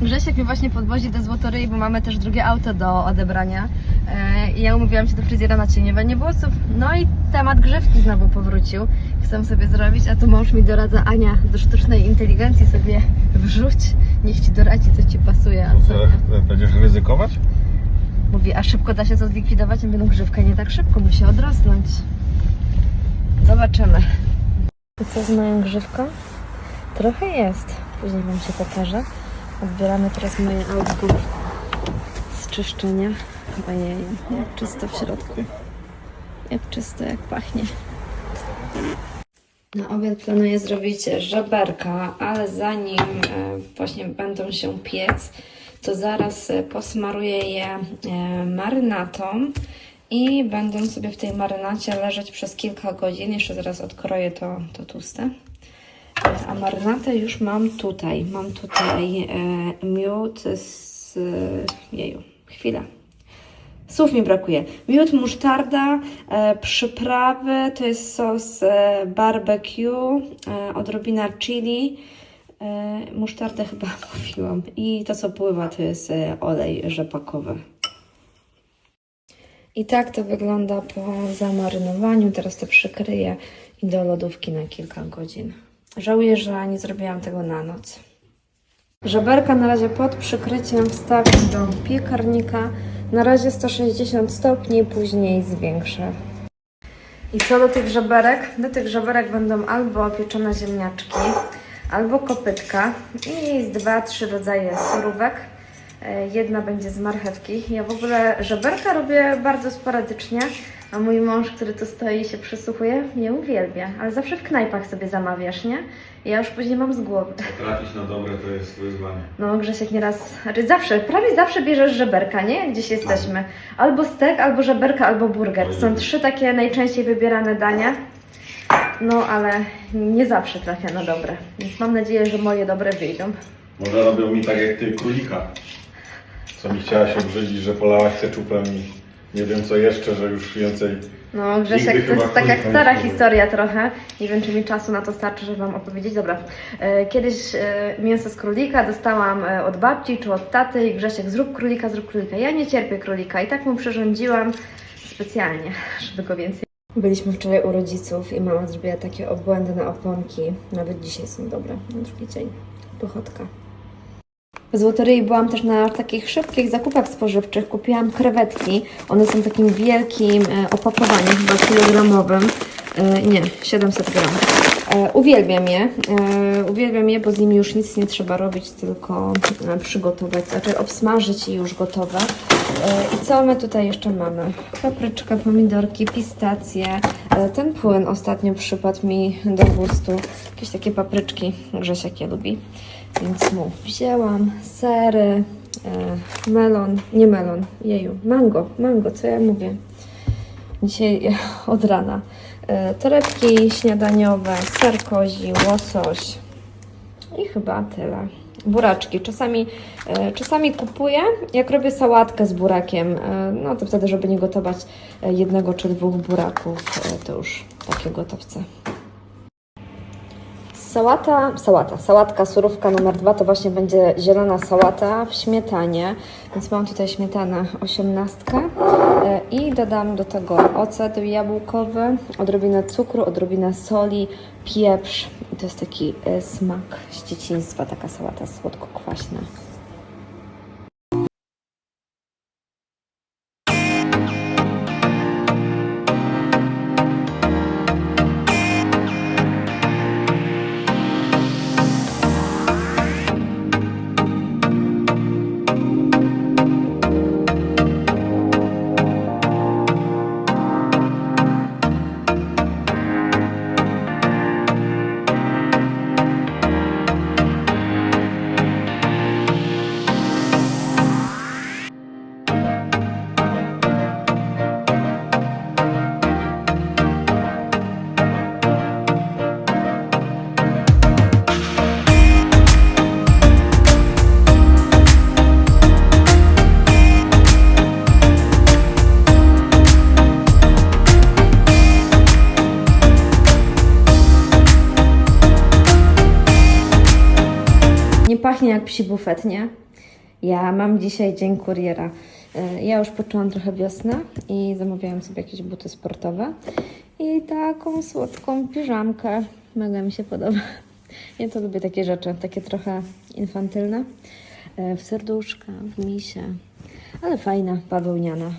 Grzesiek mnie właśnie podwozi do Złotoryi, bo mamy też drugie auto do odebrania. E, I ja umówiłam się do fryzjera na cieniowanie włosów. No i temat grzywki znowu powrócił. Chcę sobie zrobić, a tu mąż mi doradza Ania do sztucznej inteligencji sobie wrzuć. Niech ci doradzi, co ci pasuje. A co nie. będziesz ryzykować? Mówi, a szybko da się to zlikwidować? Ja mówię, no grzywka nie tak szybko, musi odrosnąć. Zobaczymy. I co z moją grzywką? Trochę jest. Później Wam się pokażę. Odbieramy teraz moje autko z czyszczenia. Ojej, jak czysto w środku. Jak czysto, jak pachnie. Na obiad planuję zrobić żeberka, ale zanim e, właśnie będą się piec, to zaraz e, posmaruję je e, marynatą i będą sobie w tej marynacie leżeć przez kilka godzin. Jeszcze zaraz odkroję to, to tłuste. A marynatę już mam tutaj. Mam tutaj e, miód z... Jeju, chwila. Słów mi brakuje. Miód, musztarda, e, przyprawy, to jest sos e, barbecue, e, odrobina chili, e, musztardę chyba mówiłam i to co pływa to jest e, olej rzepakowy. I tak to wygląda po zamarynowaniu. Teraz to przykryję i do lodówki na kilka godzin. Żałuję, że nie zrobiłam tego na noc. Żeberka na razie pod przykryciem wstawię do piekarnika. Na razie 160 stopni, później zwiększę. I co do tych żeberek? Do tych żeberek będą albo pieczone ziemniaczki, albo kopytka i z dwa, trzy rodzaje surówek. E, Jedna będzie z marchewki. Ja w ogóle żeberka robię bardzo sporadycznie, a mój mąż, który tu stoi i się przysłuchuje, nie uwielbia. Ale zawsze w knajpach sobie zamawiasz, nie? Ja już później mam z głowy. Trafić na dobre to jest wyzwanie. No, Grzesiek nieraz, znaczy zawsze, prawie zawsze bierzesz żeberka, nie? Jak gdzieś jesteśmy. Albo stek, albo żeberka, albo burger. Są trzy takie najczęściej wybierane dania. No, ale nie zawsze trafia na dobre. Więc mam nadzieję, że moje dobre wyjdą. Może robią mi tak jak ty królika. Co mi chciała się obrzydzić, że polałaś keczupem i nie wiem co jeszcze, że już więcej. No, Grzesiek, Nigdy to jest tak jak stara nie historia trochę. Nie wiem, czy mi czasu na to starczy, żeby Wam opowiedzieć. Dobra, e, kiedyś e, mięso z królika dostałam e, od babci czy od taty i Grzesiek, zrób królika, zrób królika. Ja nie cierpię królika i tak mu przyrządziłam specjalnie, żeby go więcej... Byliśmy wczoraj u rodziców i mama zrobiła takie obłędne oponki. Nawet dzisiaj są dobre, na drugi dzień. Pochodka. W Złotoryi byłam też na takich szybkich zakupach spożywczych. Kupiłam krewetki. One są takim wielkim e, opakowaniu, chyba kilogramowym. E, nie, 700 gram. E, uwielbiam je. Uwielbiam je, bo z nimi już nic nie trzeba robić, tylko przygotować, znaczy obsmażyć i już gotowe. I co my tutaj jeszcze mamy? Papryczka, pomidorki, pistacje. Ten płyn ostatnio przypadł mi do gustu. Jakieś takie papryczki Grzesiek je lubi. Więc mu wzięłam sery, e, melon, nie melon, jeju, mango, mango, co ja mówię. Dzisiaj od rana. E, torebki śniadaniowe, ser kozi, łosoś i chyba tyle. Buraczki. Czasami, e, czasami kupuję, jak robię sałatkę z burakiem, e, no to wtedy, żeby nie gotować e, jednego czy dwóch buraków, to już takie gotowce. Sałata, sałata, sałatka, surówka numer dwa to właśnie będzie zielona sałata w śmietanie, więc mam tutaj śmietanę osiemnastkę e, i dodam do tego ocet jabłkowy, odrobinę cukru, odrobinę soli, pieprz i to jest taki e, smak z dzieciństwa, taka sałata słodko-kwaśna. Pachnie jak psi bufet, nie? Ja mam dzisiaj dzień kuriera. E, Ja już poczułam trochę wiosnę i zamawiałam sobie jakieś buty sportowe i taką słodką piżamkę. Mega mi się podoba. Ja to lubię takie rzeczy, takie trochę infantylne. E, W serduszka, w misie, ale fajna, bawełniana.